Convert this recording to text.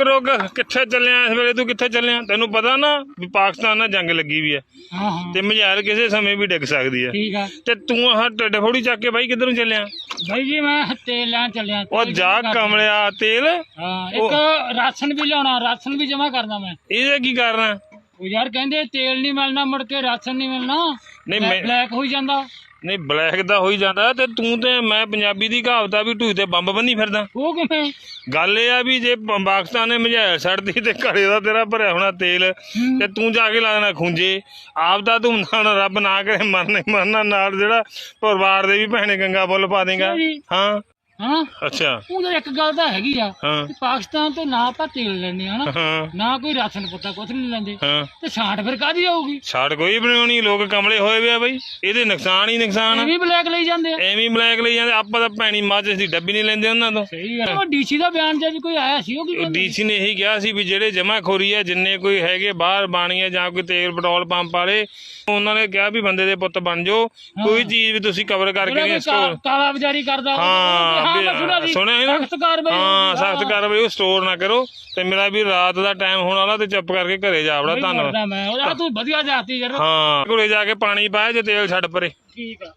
ਰੋਕ ਕਿੱਥੇ ਚੱਲਿਆ ਇਸ ਵੇਲੇ ਤੂੰ ਕਿੱਥੇ ਚੱਲਿਆ? ਤੈਨੂੰ ਪਤਾ ਨਾ ਵੀ ਪਾਕਿਸਤਾਨ ਨਾਲ ਜੰਗ ਲੱਗੀ ਵੀ ਹੈ ਹਾਂ ਹਾਂ। ਤੇ ਮਝੈਲ ਕਿਸੇ ਸਮੇਂ ਵੀ ਡਿੱਗ ਸਕਦੀ ਹੈ ਠੀਕ ਆ। ਤੇ ਤੂੰ ਆਹ ਢਿੱਡ ਫੋੜੀ ਚੱਕ ਕੇ ਬਾਈ ਕਿੱਧਰ ਨੂੰ ਚੱਲਿਆ? ਭਾਈ ਜੀ ਮੈਂ ਤੇਲ ਲੈਣ ਚੱਲਿਆ। ਉਹ ਤੇਲ ਜਾ ਕਰਨਾ। ਕਮਲਿਆ ਤੇਲ। ਹਾਂ ਇੱਕ ਰਾਸ਼ਨ ਵੀ ਲਿਆਉਣਾ ਰਾਸ਼ਨ ਵੀ ਜਮਾ ਕਰਨਾ ਮੈਂ। ਇਹਦੇ ਕੀ ਕਰਨਾ ਉਹ ਯਾਰ ਕਹਿੰਦੇ ਤੇਲ ਨਹੀਂ ਮਿਲਣਾ ਮੁੜ ਕੇ ਰਾਸ਼ਨ ਨਹੀਂ ਮਿਲਣਾ। ਨਹੀਂ ਮੈਂ ਬਲੈਕ ਹੋਈ ਜਾਂਦਾ। ਨਹੀਂ ਬਲੈਕ ਦਾ ਹੋਈ ਜਾਂਦਾ ਤੇ ਤੂੰ ਤੇ ਮੈਂ ਪੰਜਾਬੀ ਦੀ ਕਹਾਵਤ ਆ ਵੀ ਢੂਈ ਤੇ ਬੰਬ ਬੰਨੀ ਫਿਰਦਾ। ਉਹ ਕਿਵੇਂ? ਗੱਲ ਇਹ ਆ ਵੀ ਜੇ ਪ- ਪਾਕਿਸਤਾਨ ਨੇ ਮਝੈਲ ਛੱਡਦੀ ਤੇ ਘੜੇ ਦਾ ਤੇਰਾ ਭਰਿਆ ਹੋਣਾ ਤੇਲ। ਤੇ ਤੂੰ ਜਾ ਕੇ ਲਾਣਾ ਖੁੰਝੇ। ਆਪ ਦਾ ਤੂੰ ਨਾ ਰੱਬ ਨਾ ਕਰੇ ਮਰਨੇ ਮਰਨਾ ਨਾਲ ਜਿਹੜਾ ਪਰਿਵਾਰ ਦੇ ਵੀ ਭੈਣੇ ਗੰਗਾ ਬੁੱਲ ਪਾ ਦੇਗਾ। ਜੀ। ਹਾਂ। ਹਾਂ ਅੱਛਾ। ਉਹ ਤਾਂ ਇੱਕ ਗੱਲ ਤਾਂ ਹੈਗੀ ਆ ਹਾਂ। ਕਿ ਪਾਕਿਸਤਾਨ ਤੋਂ ਨਾ ਆਪਾਂ ਤੇਲ ਲੈਣੇ ਹਨਾ। ਹਾਂ। ਨਾ ਕੋਈ ਰਾਸ਼ਨ ਪੱਤਾ ਕੁਛ ਨਹੀਂ ਲੈਂਦੇ। ਹਾਂ। ਤੇ ਛਾਂਟ ਫਿਰ ਕਾਦੀ ਆਊਗੀ? ਛਾੜ ਕੋਈ ਬਣਾਉਣੀ ਲੋਕ ਕਮਲੇ ਹੋਏ ਵੇ ਆ ਬਈ। ਇਹਦੇ ਨੁਕਸਾਨ ਹੀ ਨੁਕਸਾਨ ਇਹ ਵੀ ਬਲੈਕ ਲਈ ਜਾਂਦੇ ਆ। ਐਵੇਂ ਬਲੈਕ ਲਈ ਜਾਂਦੇ ਆਪਾਂ ਤਾਂ ਭੈਣੀ ਮਾਚਸ ਦੀ ਡੱਬੀ ਨਹੀਂ ਲੈਂਦੇ ਉਹਨਾਂ ਤੋਂ। ਸਹੀ ਗੱਲ ਉਹ ਡੀਸੀ ਦਾ ਬਿਆਨ ਜੇ ਕੋਈ ਆਇਆ ਸੀ ਉਹ ਕੀ ਕਹਿੰਦਾ? ਡੀਸੀ ਨੇ ਇਹੀ ਕਿਹਾ ਸੀ ਵੀ ਜਿਹੜੇ ਜਮਾਖੋਰੀ ਆ ਜਿੰਨੇ ਕੋਈ ਹੈਗੇ ਬਾਹਰ ਬਾਣੀਆਂ ਜਾਂ ਕੋਈ ਤੇਲ ਪੈਟਰੋਲ ਪੰਪ ਵਾਲੇ ਉਹਨਾਂ ਨੇ ਕਿਹਾ ਵੀ ਬੰਦੇ ਦੇ ਪੁੱਤ ਬਣ ਜਾਓ। ਕੋਈ ਚੀਜ਼ ਵੀ ਤੁਸੀਂ ਕਵਰ ਕਰਕੇ ਜਿਹੜਾ ਨਹੀਂ ਕੋਈ ਸਟੋਰ ਕਾ- ਕਾਲਾ ਬਾਜ਼ਾਰੀ ਕਰਦਾ ਹੋਵੇ, ਹਾਂ। ਹਾਂ ਮੈਂ ਸੁਣਿਆ ਸੀ। ਸੁਣਿਆ ਸੀ ਨਾ? ਸਖਤ ਕਾਰਵਾਈ ਹਾਂ ਸਖਤ ਕਾਰਵਾਈ ਉਹ ਸਟੋਰ ਨਾ ਕਰੋ ਤੇ ਮੇਰਾ ਵੀ ਰਾਤ ਦਾ ਟਾਈਮ ਹੋਣ ਵਾਲਾ ਤੇ ਚੁੱਪ ਕਰਕੇ ਘਰੇ ਜਾ ਵੜਾ ਧੰਨਵਾਦ। ਮੈਂ ਉਹ ਤੂੰ ਵਧੀਆ ਜਾਤੀ ਯਾਰ। ਹਾਂ ਕੋਲੇ ਜਾ ਕੇ ਪਾਣੀ ਪਾਇਆ ਜੇ ਤੇਲ ਛੱਡ ਪਰੇ। ਠੀਕ ਆ।